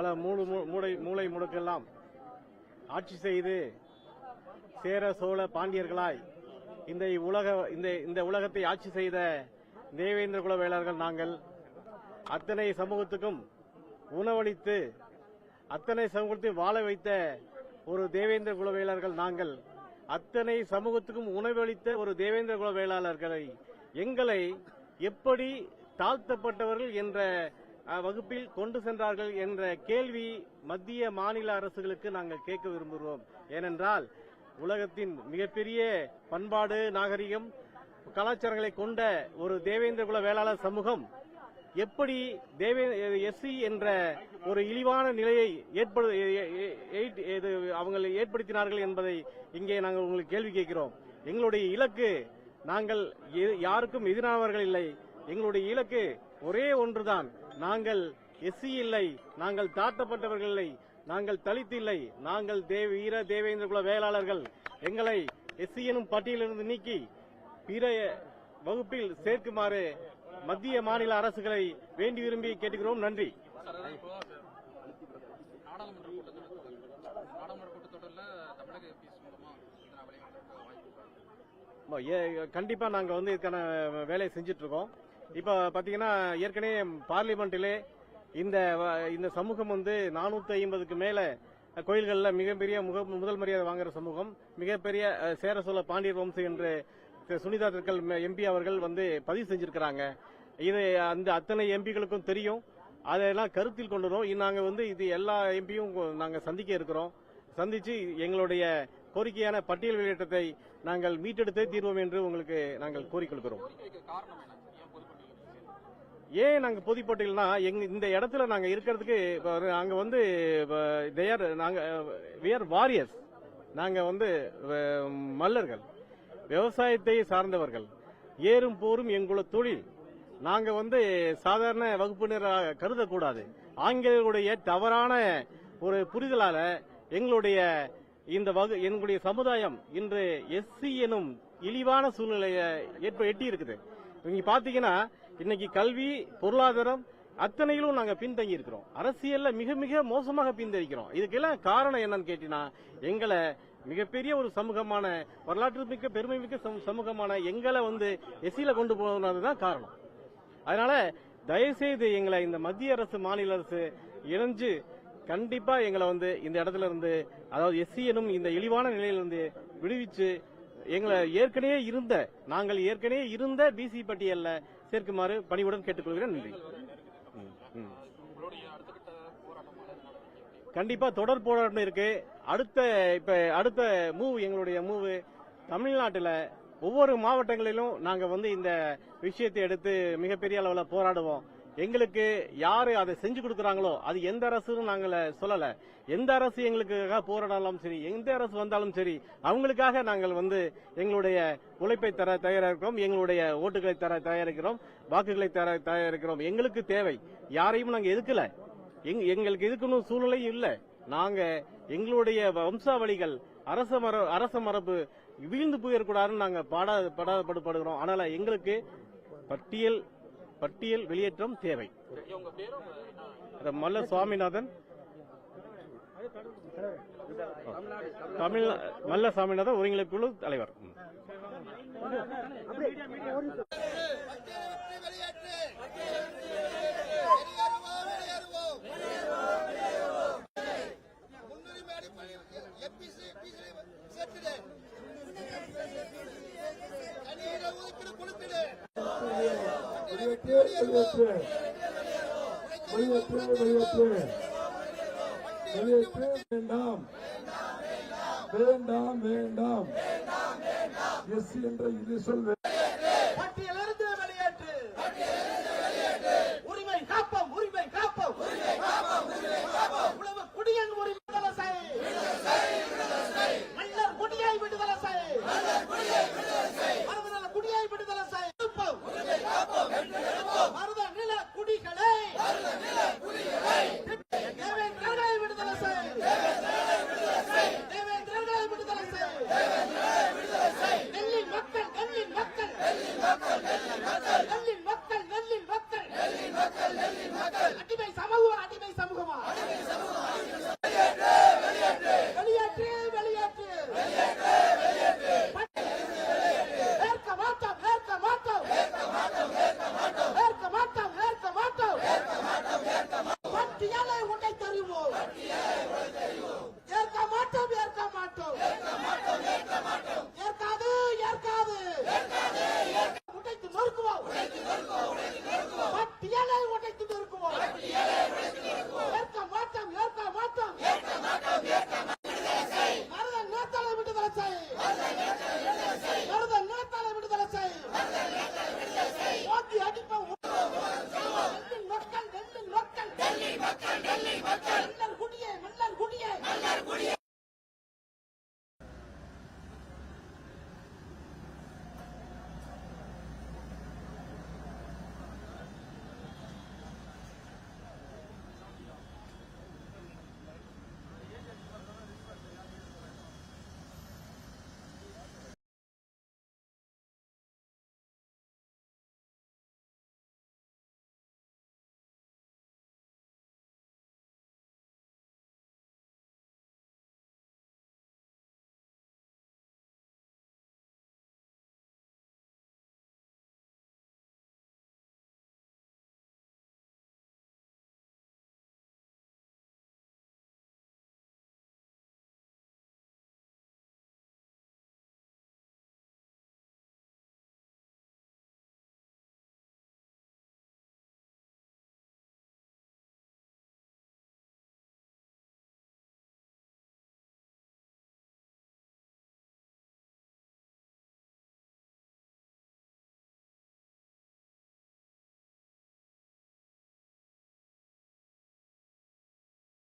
பல மூணு மூளை மூளை முடுக்கெல்லாம் ஆட்சி செய்து சேர சோழ பாண்டியர்களாய் இந்த உலக இந்த இந்த உலகத்தை ஆட்சி செய்த தேவேந்திர குல வேளாளர்கள் நாங்கள் அத்தனை சமூகத்துக்கும் உணவளித்து அத்தனை சமூகத்தையும் வாழ வைத்த ஒரு தேவேந்திர குல வேளாளர்கள் நாங்கள் அத்தனை சமூகத்துக்கும் உணவளித்த ஒரு தேவேந்திர குல வேளாளர்களை எங்களை எப்படி தாழ்த்தப்பட்டவர்கள் என்ற வகுப்பில் கொண்டு சென்றார்கள் என்ற கேள்வி மத்திய மாநில அரசுகளுக்கு நாங்கள் கேட்க விரும்புகிறோம். ஏனென்றால் உலகத்தின் மிகப்பெரிய பண்பாடு நாகரிகம் கலாச்சாரங்களை கொண்ட ஒரு தேவேந்திர குல வேளாளர் சமூகம் எப்படி தேவே எஸ்சி என்ற ஒரு இழிவான நிலையை ஏற்படு எ- ஏற்படுத்தினார்கள் என்பதை இங்கே நாங்கள் உங்களுக்கு கேள்வி கேட்கிறோம். எங்களுடைய இலக்கு நாங்கள் யாருக்கும் எதிரானவர்கள் இல்லை. எங்களுடைய இலக்கு ஒரே ஒன்றுதான். நாங்கள் எஸ்சி இல்லை நாங்கள் தாழ்த்தப்பட்டவர்கள் இல்லை நாங்கள் தலித் இல்லை நாங்கள் தேவ வீர தேவேந்திர குல வேளாளர்கள். எங்களை எஸ்சி எனும் பட்டியலிருந்து நீக்கி பிற வகுப்பில் சேர்க்குமாறு மத்திய மாநில அரசுகளை வேண்டி விரும்பி கேட்டுக்கிறோம். நன்றி. கண்டிப்பா நாங்க வந்து இதுக்கான வேலையை செஞ்சுட்டு இருக்கோம் இப்ப பாத்தீங்கன்னா ஏற்கனவே பார்லிமெண்ட்டிலே இந்த வ- இந்த சமூகம் வந்து நானூத்தி ஐம்பதுக்கு மேல கோயில்களில் மிகப்பெரிய முக முதல் மரியாதை வாங்குற சமூகம் மிகப்பெரிய சேர சோழ பாண்டியர் வம்சம் என்று சுனிதா தற்கல் எம்பி அவர்கள் வந்து பதிவு செஞ்சிருக்கிறாங்க. இது அந்த அத்தனை எம்பிகளுக்கும் தெரியும். அதெல்லாம் கருத்தில் கொண்டு வரோம் நாங்கள் வந்து இது எல்லா எம்பியும் நாங்கள் சந்திக்க இருக்கிறோம். சந்திச்சு எங்களுடைய கோரிக்கையான பட்டியல் வெளியேற்றத்தை நாங்கள் மீட்டெடுத்தே தீர்வோம் என்று உங்களுக்கு நாங்கள் கோரிக்கொள்கிறோம் காரணம் என்ன? ஏன் நாங்கள் ஏன் நாங்க பொதுப்பட்டியல்னா எங்க இந்த இடத்துல நாங்க இருக்கிறதுக்கு இப்ப அங்க வந்து தேர் நாங்க வியர் வாரியர்ஸ் நாங்க வந்து மல்லர்கள். விவசாயத்தை சார்ந்தவர்கள். ஏறும் போரும் எங்குள்ள தொழில். நாங்க வந்து சாதாரண வகுப்பினராக கருதக்கூடாது. ஆங்கிலேயருடைய தவறான ஒரு புரிதலால எங்களுடைய இந்த வகு எங்களுடைய சமுதாயம் இன்று எஸ்சி எனும் இழிவான சூழ்நிலையை ஏற்ப எட்டி இருக்குது நீங்க பாத்தீங்கன்னா இன்னைக்கு கல்வி பொருளாதாரம் அத்தனையிலும் நாங்க பின்தங்கி இருக்கிறோம். அரசியல்ல மிக மிக மோசமாக பின்தங்கிக்கிறோம். இதுக்கெல்லாம் காரணம் என்னன்னு கேட்டீங்கன்னா எங்களை மிகப்பெரிய ஒரு சமூகமான வரலாற்று மிக்க பெருமை மிக்க சமூகமான எங்களை வந்து எஸ்சியில கொண்டு போனதுதான் காரணம். அதனால தயவுசெய்து எங்களை இந்த மத்திய அரசு மாநில அரசு இணைஞ்சு கண்டிப்பா எங்களை வந்து இந்த இடத்துல இருந்து அதாவது எஸ்சி எனும் இந்த இழிவான நிலையிலிருந்து விடுவிச்சு எங்களை ஏற்கனவே இருந்த நாங்கள் ஏற்கனவே இருந்த பிசி பட்டியல்ல சேர்க்குமாறு பணிவுடன் கேட்டுக்கொள்கிறேன். நன்றி. கண்டிப்பா தொடர் போராட்டம் இருக்கு. அடுத்த இப்ப அடுத்த மூவ் எங்களுடைய மூவ் தமிழ்நாட்டுல ஒவ்வொரு மாவட்டங்களிலும் நாங்க வந்து இந்த விஷயத்தை எடுத்து மிகப்பெரிய அளவுல போராடுவோம். எங்களுக்கு யாரு அதை செஞ்சு கொடுக்குறாங்களோ அது எந்த அரசுன்னு நாங்கள சொல்லல. எந்த அரசு எங்களுக்காக போராடாலும் சரி எந்த அரசு வந்தாலும் சரி அவங்களுக்காக நாங்கள் வந்து எங்களுடைய உழைப்பை தர தயாரிக்கிறோம் எங்களுடைய ஓட்டுகளை தர தயாரிக்கிறோம் வாக்குகளை தர தயாரிக்கிறோம். எங்களுக்கு தேவை. யாரையும் நாங்கள் எதுக்கல. எங்களுக்கு எதுக்கணும் சூழ்நிலை இல்லை. நாங்க எங்களுடைய வம்சாவளிகள் அரச மர அரச மரபு வீழ்ந்து போயிடக்கூடாதுன்னு நாங்கள் பாடா படாதப்படுகிறோம் ஆனால் எங்களுக்கு பட்டியல் பட்டியல் வெளியேற்றம் தேவை. மல்ல சுவாமிநாதன். தமிழ் மல்ல சாமிநாதன் ஒருங்கிணைப்பு குழு தலைவர். வெளியேற்று வெளியேற்று வெளியேற்று வெளியேற்று வெளியேற்று வேண்டாம். வேண்டாம் வேண்டாம். எஸ் என்ற இது சொல் பட்டியலிருந்து வெளியேற்று.